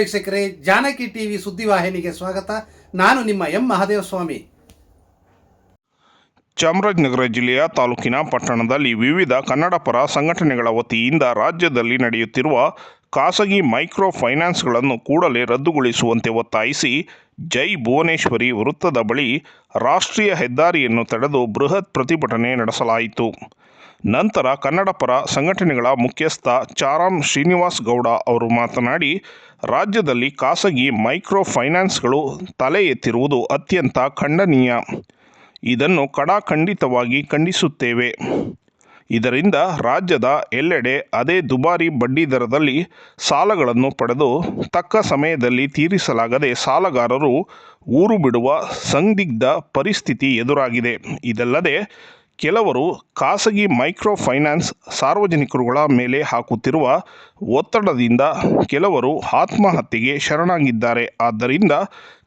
ವೀಕ್ಷಕರೇ, ಜಾನಕಿ ಟಿವಿ ಸುದ್ದಿವಾಹಿನಿಗೆ ಸ್ವಾಗತ. ನಾನು ನಿಮ್ಮ ಎಂ ಮಹಾದೇವ ಸ್ವಾಮಿ ಚಾಮರಾಜನಗರ ಜಿಲ್ಲೆಯ ತಾಲೂಕಿನ ಪಟ್ಟಣದಲ್ಲಿ ವಿವಿಧ ಕನ್ನಡ ಪರ ಸಂಘಟನೆಗಳ ವತಿಯಿಂದ ರಾಜ್ಯದಲ್ಲಿ ನಡೆಯುತ್ತಿರುವ ಖಾಸಗಿ ಮೈಕ್ರೋ ಫೈನಾನ್ಸ್ಗಳನ್ನು ಕೂಡಲೇ ರದ್ದುಗೊಳಿಸುವಂತೆ ಒತ್ತಾಯಿಸಿ ಜೈ ಭುವನೇಶ್ವರಿ ವೃತ್ತದ ಬಳಿ ರಾಷ್ಟ್ರೀಯ ಹೆದ್ದಾರಿಯನ್ನು ತಡೆದು ಬೃಹತ್ ಪ್ರತಿಭಟನೆ ನಡೆಸಲಾಯಿತು. ನಂತರ ಕನ್ನಡಪರ ಸಂಘಟನೆಗಳ ಮುಖ್ಯಸ್ಥ ಚಾರಾಮ್ ಶ್ರೀನಿವಾಸ್ ಗೌಡ ಅವರು ಮಾತನಾಡಿ, ರಾಜ್ಯದಲ್ಲಿ ಖಾಸಗಿ ಮೈಕ್ರೋ ಫೈನಾನ್ಸ್ಗಳು ತಲೆ ಎತ್ತಿರುವುದು ಅತ್ಯಂತ ಖಂಡನೀಯ. ಇದನ್ನು ಕಡಾಖಂಡಿತವಾಗಿ ಖಂಡಿಸುತ್ತೇವೆ. ಇದರಿಂದ ರಾಜ್ಯದ ಎಲ್ಲೆಡೆ ಅದೇ ದುಬಾರಿ ಬಡ್ಡಿ ದರದಲ್ಲಿ ಸಾಲಗಳನ್ನು ಪಡೆದು ತಕ್ಕ ಸಮಯದಲ್ಲಿ ತೀರಿಸಲಾಗದೆ ಸಾಲಗಾರರು ಊರು ಬಿಡುವ ಸಂದಿಗ್ಧ ಪರಿಸ್ಥಿತಿ ಎದುರಾಗಿದೆ. ಇದಲ್ಲದೆ ಕೆಲವರು ಖಾಸಗಿ ಮೈಕ್ರೋ ಫೈನಾನ್ಸ್ ಸಾರ್ವಜನಿಕರುಗಳ ಮೇಲೆ ಹಾಕುತ್ತಿರುವ ಒತ್ತಡದಿಂದ ಕೆಲವರು ಆತ್ಮಹತ್ಯೆಗೆ ಶರಣಾಗಿದ್ದಾರೆ. ಆದ್ದರಿಂದ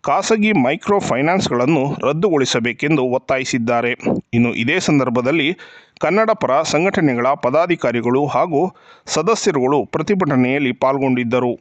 ಖಾಸಗಿ ಮೈಕ್ರೋ ಫೈನಾನ್ಸ್ಗಳನ್ನು ರದ್ದುಗೊಳಿಸಬೇಕೆಂದು ಒತ್ತಾಯಿಸಿದ್ದಾರೆ. ಇನ್ನು ಇದೇ ಸಂದರ್ಭದಲ್ಲಿ ಕನ್ನಡ ಪರ ಸಂಘಟನೆಗಳ ಪದಾಧಿಕಾರಿಗಳು ಹಾಗೂ ಸದಸ್ಯರುಗಳು ಪ್ರತಿಭಟನೆಯಲ್ಲಿ ಪಾಲ್ಗೊಂಡಿದ್ದರು.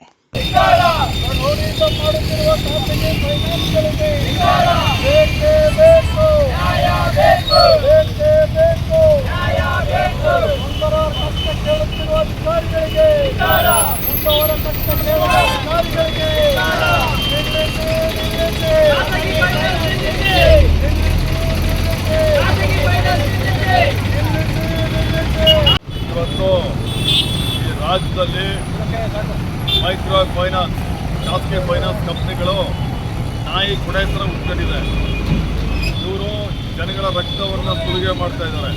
ಖಾಸಗಿ ಫೈನಾನ್ಸ್ ಕಂಪ್ನಿಗಳು ನಾಯಿ ಕುಡೆ ಉಟ್ಕೊಂಡಿದೆ ಇವರು ಜನಗಳ ರಕ್ತವನ್ನು ಸುಲಿಗೆ ಮಾಡ್ತಾ ಇದ್ದಾರೆ.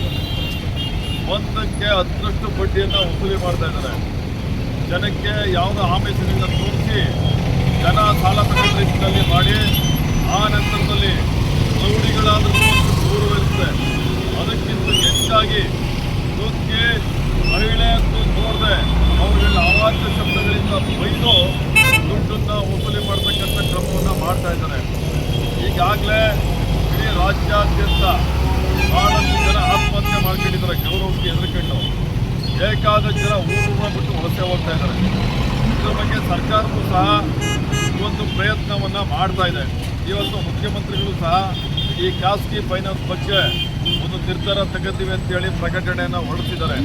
ಒಂದಕ್ಕೆ ಹತ್ತರಷ್ಟು ಬಡ್ಡಿಯನ್ನು ವಸೂಲಿ ಮಾಡ್ತಾ ಇದ್ದಾರೆ. ಜನಕ್ಕೆ ಯಾವುದೋ ಆಮಿಷದಿಂದ ತೋರಿಸಿ ಜನ ಸಾಲ ತಗೊಂಡ ರೀತಿಯಲ್ಲಿ ಮಾಡಿ, ಆ ನಂತರದಲ್ಲಿ ರೌಡಿಗಳಾದರೂ ದೂರವಿರುತ್ತದೆ ಅದಕ್ಕಿಂತ ಹೆಚ್ಚಾಗಿ ಮಹಿಳೆ ನೋಡದೆ ಅವರಿಗೆಲ್ಲ ಅವಾಚ್ಯ ಶಬ್ದಗಳಿಂದ ಬೈದು ದುಡ್ಡನ್ನು ವಸೂಲಿ ಮಾಡ್ತಕ್ಕಂಥ ಕ್ರಮವನ್ನು ಮಾಡ್ತಾ ಇದ್ದಾರೆ. ಈಗಾಗಲೇ ಇಡೀ ರಾಜ್ಯಾದ್ಯಂತ ಬಹಳಷ್ಟು ಜನ ಆತ್ಮಹತ್ಯೆ ಮಾಡ್ಕೊಂಡಿದ್ದಾರೆ. ಗೌರವಕ್ಕೆ ಹೆದರ್ಕೊಂಡು ಬೇಕಾದ ಜನ ಊರನ್ನ ಬಿಟ್ಟು ವಲಸೆ ಹೋಗ್ತಾ ಇದ್ದಾರೆ. ಇದರ ಬಗ್ಗೆ ಸರ್ಕಾರವೂ ಸಹ ಒಂದು ಪ್ರಯತ್ನವನ್ನು ಮಾಡ್ತಾ ಇದೆ. ಇವತ್ತು ಮುಖ್ಯಮಂತ್ರಿಗಳು ಸಹ ಈ ಖಾಸಗಿ ಫೈನಾನ್ಸ್ ಬಗ್ಗೆ ಒಂದು ನಿರ್ಧಾರ ತೆಗೆದಿವೆ ಅಂತೇಳಿ ಪ್ರಕಟಣೆಯನ್ನು ಹೊರಡಿಸಿದ್ದಾರೆ.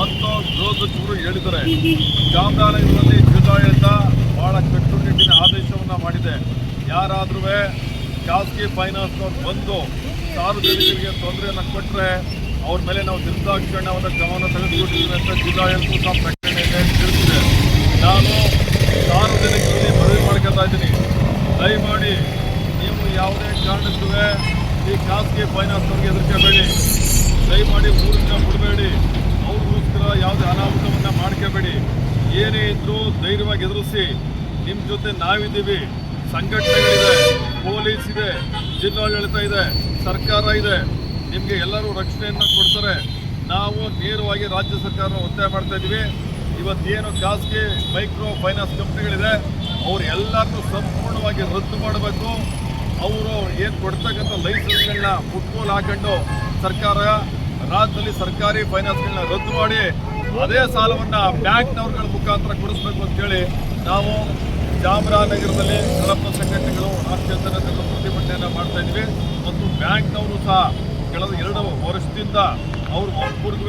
ಮತ್ತು ಗೃಹ ಹೇಳಿದ್ದಾರೆ. ಚಾಮರಾಜನಗರದಲ್ಲಿ ಜಿಲ್ಲಾಡಳಿತ ಬಹಳ ಕಟ್ಟುನಿಟ್ಟಿನ ಆದೇಶವನ್ನು ಮಾಡಿದೆ. ಯಾರಾದ್ರೂ ಖಾಸಗಿ ಫೈನಾನ್ಸ್ನವ್ರು ಬಂದು ಸಾರ್ವಜನಿಕರಿಗೆ ತೊಂದರೆಯನ್ನು ಕೊಟ್ಟರೆ ಅವ್ರ ಮೇಲೆ ನಾವು ನಿರ್ದಾಕ್ಷಿಣ್ಯವನ್ನು ಗಮನ ತೆಗೆದುಕೊಂಡಿದ್ದೀವಿ ಅಂತ ಜಿಲ್ಲಾಡಳಿತ ಪ್ರಕಟಣೆಯಲ್ಲಿ ತಿಳಿಸಿದೆ. ನಾನು ಸಾರ್ವಜನಿಕರಲ್ಲಿ ಮನವಿ ಮಾಡ್ಕೊತಾ ಇದ್ದೀನಿ. ದಯಮಾಡಿ ನೀವು ಯಾವುದೇ ಕಾರಣಕ್ಕೂ ಈ ಖಾಸಗಿ ಫೈನಾನ್ಸ್ನವ್ರಿಗೆ ಎದುರ್ಕೋಬೇಡಿ ದಯಮಾಡಿ ಊರನ್ನ ಬಿಡಬೇಡಿ. ಅವ್ರಿಗೋಸ್ಕರ ಯಾವುದೇ ಅನಾಹುತವನ್ನು ಮಾಡ್ಕೋಬೇಡಿ. ಏನೇ ಇದ್ದರೂ ಧೈರ್ಯವಾಗಿ ಎದುರಿಸಿ ನಿಮ್ಮ ಜೊತೆ ನಾವಿದ್ದೀವಿ. ಸಂಘಟನೆಗಳಿದೆ, ಪೊಲೀಸ್ ಇದೆ, ಜಿಲ್ಲಾಡಳಿತ ಇದೆ, ಸರ್ಕಾರ ಇದೆ. ನಿಮಗೆ ಎಲ್ಲರೂ ರಕ್ಷಣೆಯನ್ನು ಕೊಡ್ತಾರೆ. ನಾವು ನೇರವಾಗಿ ರಾಜ್ಯ ಸರ್ಕಾರ ಒತ್ತಾಯ ಮಾಡ್ತಾ ಇದ್ದೀವಿ. ಇವತ್ತೇನು ಖಾಸಗಿ ಮೈಕ್ರೋ ಫೈನಾನ್ಸ್ ಕಂಪ್ನಿಗಳಿದೆ, ಅವ್ರು ಎಲ್ಲರನ್ನೂ ಸಂಪೂರ್ಣವಾಗಿ ರದ್ದು ಮಾಡಬೇಕು. ಅವರು ಏನು ಕೊಡ್ತಕ್ಕಂಥ ಲೈಸೆನ್ಸ್ಗಳನ್ನ ಫುಟ್ಬಾಲ್ ಹಾಕೊಂಡು ಸರ್ಕಾರ, ರಾಜ್ಯದಲ್ಲಿ ಸರ್ಕಾರಿ ಫೈನಾನ್ಸ್ಗಳನ್ನ ರದ್ದು ಮಾಡಿ, ಅದೇ ಸಾಲವನ್ನು ಬ್ಯಾಂಕ್ನವ್ರಗಳ ಮುಖಾಂತರ ಕೊಡಿಸ್ಬೇಕು ಅಂತೇಳಿ ನಾವು ಚಾಮರಾಜನಗರದಲ್ಲಿ ಕಳಪ ಸಂಘಟನೆಗಳು ರಾಷ್ಟ್ರೀಯ ಪ್ರತಿಭಟನೆಯನ್ನು ಮಾಡ್ತಾ ಇದ್ವಿ ಮತ್ತು ಬ್ಯಾಂಕ್ನವರು ಸಹ ಕಳೆದ ಎರಡು ವರ್ಷದಿಂದ ಅವರು ಒಬ್ಬರಿಗೂ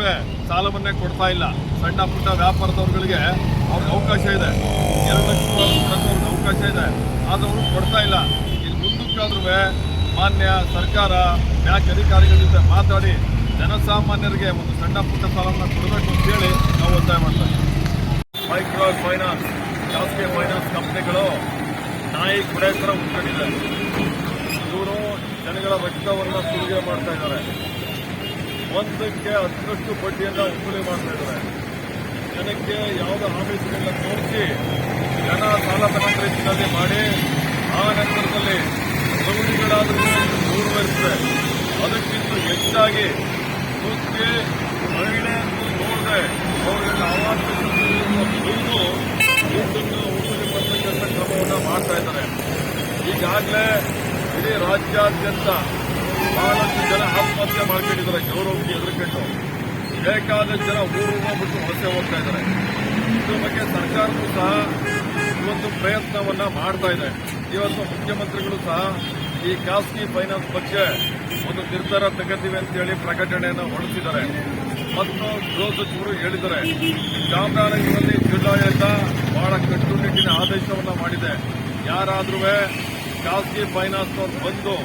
ಸಾಲವನ್ನೇ ಕೊಡ್ತಾ ಇಲ್ಲ. ಸಣ್ಣ ಪುಟ್ಟ ವ್ಯಾಪಾರದವ್ರುಗಳಿಗೆ ಅವ್ರಿಗೆ ಅವಕಾಶ ಇದೆ. ಎರಡು ಲಕ್ಷ ರೂಪಾಯಿ ಅವಕಾಶ ಇದೆ. ಆದರೆ ಅವರು ಕೊಡ್ತಾ ಇಲ್ಲ. ಇಲ್ಲಿ ಮುಂದಕ್ಕಾದ್ರೂ ಮಾನ್ಯ ಸರ್ಕಾರ, ಬ್ಯಾಂಕ್ ಅಧಿಕಾರಿಗಳ ಜೊತೆ ಮಾತಾಡಿ ಜನಸಾಮಾನ್ಯರಿಗೆ ಒಂದು ಸಣ್ಣ ಪುಟ್ಟ ಸಾಲವನ್ನು ಕೊಡಬೇಕು ಅಂತೇಳಿ ನಾವು ಒತ್ತಾಯ ಮಾಡ್ತಾ ಮೈಕ್ರೋ ಫೈನಾನ್ಸ್ ಖಾಸಗಿ ಫೈನಾನ್ಸ್ ಕಂಪ್ನಿಗಳು ನಾಯಿ ಕುಡೆ ಥರ ಇವರು ಜನಗಳ ರಕ್ತವನ್ನು ಸುಲಿಗೆ ಮಾಡ್ತಾ ಇದ್ದಾರೆ. ಒಂದಕ್ಕೆ ಹತ್ತರಷ್ಟು ಬಡ್ಡಿಯನ್ನು ವಸೂಲಿ ಮಾಡ್ತಾ ಇದ್ದಾರೆ. ಜನಕ್ಕೆ ಯಾವುದೇ ಆಫೀಸ್ಗಳನ್ನ ತೋರಿಸಿ ಜನ ಸಾಲ ತಗೊಂಡ ರೀತಿಯಲ್ಲಿ ಮಾಡಿ, ಆ ನಂತರದಲ್ಲಿ ರೌಡಿಗಳಾದರೂ ದೂರವಿರುತ್ತದೆ ಅದಕ್ಕಿಂತ ಹೆಚ್ಚಾಗಿ ಮಹಿಳೆ ನೋಡದೆ ಅವರುಗಳ ಅವಾಚ್ಯ ಶಬ್ದಗಳಿಂದ ಬೈದು ದುಡ್ಡನ್ನು ವಸೂಲಿ ಮಾಡ್ತಕ್ಕಂಥ ಕ್ರಮವನ್ನು ಮಾಡ್ತಾ ಇದ್ದಾರೆ. ಈಗಾಗಲೇ ಇಡೀ ರಾಜ್ಯಾದ್ಯಂತ ಬಹಳಷ್ಟು ಜನ ಆತ್ಮಹತ್ಯೆ ಮಾಡ್ಕೊಂಡಿದ್ದಾರೆ. ಗೌರವಕ್ಕೆ ಎದುರುಕೊಂಡು ಬೇಕಾದಷ್ಟು ಜನ ಊರು ಹೋಗ್ಬಿಟ್ಟು ವಲಸೆ ಹೋಗ್ತಾ ಇದ್ದಾರೆ. ಇದ್ರ ಬಗ್ಗೆ ಸರ್ಕಾರವೂ ಸಹ ಇವತ್ತು ಪ್ರಯತ್ನವನ್ನ ಮಾಡ್ತಾ ಇದೆ. ಇವತ್ತು ಮುಖ್ಯಮಂತ್ರಿಗಳು ಸಹ ಈ ಖಾಸಗಿ ಫೈನಾನ್ಸ್ ಬಗ್ಗೆ ಒಂದು ನಿರ್ಧಾರ ತಗೋತೀವಿ ಅಂತೇಳಿ ಪ್ರಕಟಣೆಯನ್ನು ಹೊರಡಿಸಿದ್ದಾರೆ. ಮತ್ತು ಗೃಹ ಸಚಿವರು ಹೇಳಿದ್ದಾರೆ ಚಾಮರಾಜನಗರದಲ್ಲಿ ಜಿಲ್ಲಾಡಳಿತ ಬಹಳ ಕಟ್ಟುನಿಟ್ಟಿನ ಆದೇಶವನ್ನ ಮಾಡಿದೆ. ಯಾರಾದ್ರೂ ಖಾಸಗಿ ಫೈನಾನ್ಸ್ ಬಂದು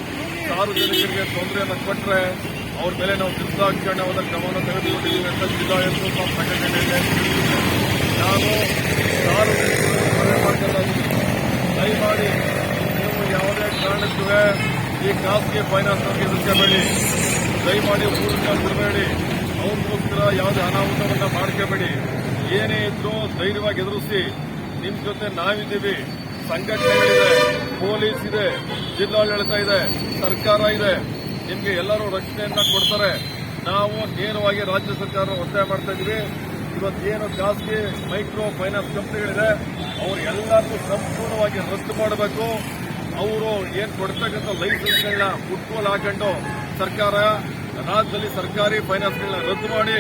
ಸಾರ್ವಜನಿಕರಿಗೆ ತೊಂದರೆಯನ್ನು ಕೊಟ್ಟರೆ ಅವ್ರ ಮೇಲೆ ನಾವು ನಿರ್ದಾಕ್ಷಿಣ್ಯವಾದ ಕ್ರಮವನ್ನು ತೆಗೆದುಕೊಂಡಿದ್ದೀವಿ ಅಂತ ಜಿಲ್ಲಾ ಸಹ ಪ್ರಕಟಣೆಯಲ್ಲಿ ನಾನು ಸಾರ್ವಜನಿಕರು ದಯಮಾಡಿ ನೀವು ಯಾವುದೇ ಕಾರಣಕ್ಕೂ ಈ ಖಾಸಗಿ ಫೈನಾನ್ಸ್ ಅವರಿಗೆ ಎದುರಿಸಬೇಡಿ ದಯಮಾಡಿ ಊರನ್ನ ಬಿಡಬೇಡಿ. ಅವ್ರಿಗೋಸ್ಕರ ಯಾವುದೇ ಅನಾಹುತವನ್ನು ಮಾಡ್ಕೋಬೇಡಿ. ಏನೇ ಇದ್ರೂ ಧೈರ್ಯವಾಗಿ ಎದುರಿಸಿ ನಿಮ್ಮ ಜೊತೆ ನಾವಿದ್ದೀವಿ. ಸಂಘಟನೆಗಳಿದೆ, ಪೊಲೀಸ್ ಇದೆ, ಜಿಲ್ಲಾಡಳಿತ ಇದೆ, ಸರ್ಕಾರ ಇದೆ. ನಿಮಗೆ ಎಲ್ಲರೂ ರಕ್ಷಣೆಯನ್ನ ಕೊಡ್ತಾರೆ. ನಾವು ನೇರವಾಗಿ ರಾಜ್ಯ ಸರ್ಕಾರ ಒತ್ತಾಯ ಮಾಡ್ತಾ ಇವತ್ತು ಇವತ್ತೇನು ಖಾಸಗಿ ಮೈಕ್ರೋ ಫೈನಾನ್ಸ್ ಕಂಪನಿಗಳಿದೆ, ಅವರು ಎಲ್ಲರಿಗೂ ಸಂಪೂರ್ಣವಾಗಿ ರದ್ದು ಮಾಡಬೇಕು. ಅವರು ಏನ್ ಕೊಡ್ತಕ್ಕಂಥ ಲೈಸೆನ್ಸ್ಗಳನ್ನ ಫುಟ್ಬಾಲ್ ಹಾಕೊಂಡು ಸರ್ಕಾರ, ರಾಜ್ಯದಲ್ಲಿ ಸರ್ಕಾರಿ ಫೈನಾನ್ಸ್ಗಳನ್ನ ರದ್ದು ಮಾಡಿ,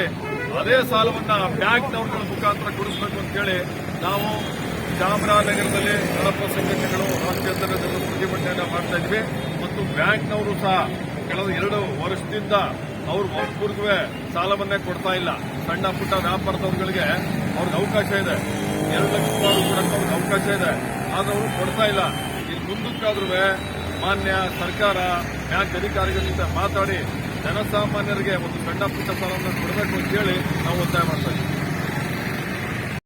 ಅದೇ ಸಾಲವನ್ನ ಬ್ಯಾಂಕ್ನವ್ರಗಳ ಮುಖಾಂತರ ಕೊಡಿಸಬೇಕು ಅಂತೇಳಿ ನಾವು ಚಾಮರಾಜನಗರದಲ್ಲಿ ಕಳಪ ಸಂಘಟನೆಗಳು ರಾಜ್ಯಾದ್ಯಂತ ಪ್ರತಿಭಟನೆಯನ್ನು ಮಾಡ್ತಾ ಇದ್ವಿ. ಮತ್ತು ಬ್ಯಾಂಕ್ನವರು ಸಹ ಕಳೆದ ಎರಡು ವರ್ಷದಿಂದ ಅವರು ಒಬ್ಬರಿಗೂ ಸಾಲವನ್ನೇ ಕೊಡ್ತಾ ಇಲ್ಲ. ಸಣ್ಣ ಪುಟ್ಟ ವ್ಯಾಪಾರದವರುಗಳಿಗೆ ಅವ್ರಿಗೆ ಅವಕಾಶ ಇದೆ. ಎರಡು ಲಕ್ಷ ರೂಪಾಯಿ ಕೊಡಕ್ಕೆ ಅವ್ರಿಗೆ ಅವಕಾಶ ಇದೆ. ಆದರೆ ಅವರು ಕೊಡ್ತಾ ಇಲ್ಲ. ಇಲ್ಲಿ ಮುಂದಕ್ಕಾದ್ರೂ ಮಾನ್ಯ ಸರ್ಕಾರ, ಬ್ಯಾಂಕ್ ಅಧಿಕಾರಿಗಳಿಂದ ಮಾತಾಡಿ ಜನಸಾಮಾನ್ಯರಿಗೆ ಒಂದು ಸಣ್ಣ ಪುಟ್ಟ ಸಾಲವನ್ನು ಕೊಡಬೇಕು ಅಂತ ಹೇಳಿ ನಾವು ಒತ್ತಾಯ ಮಾಡ್ತಾ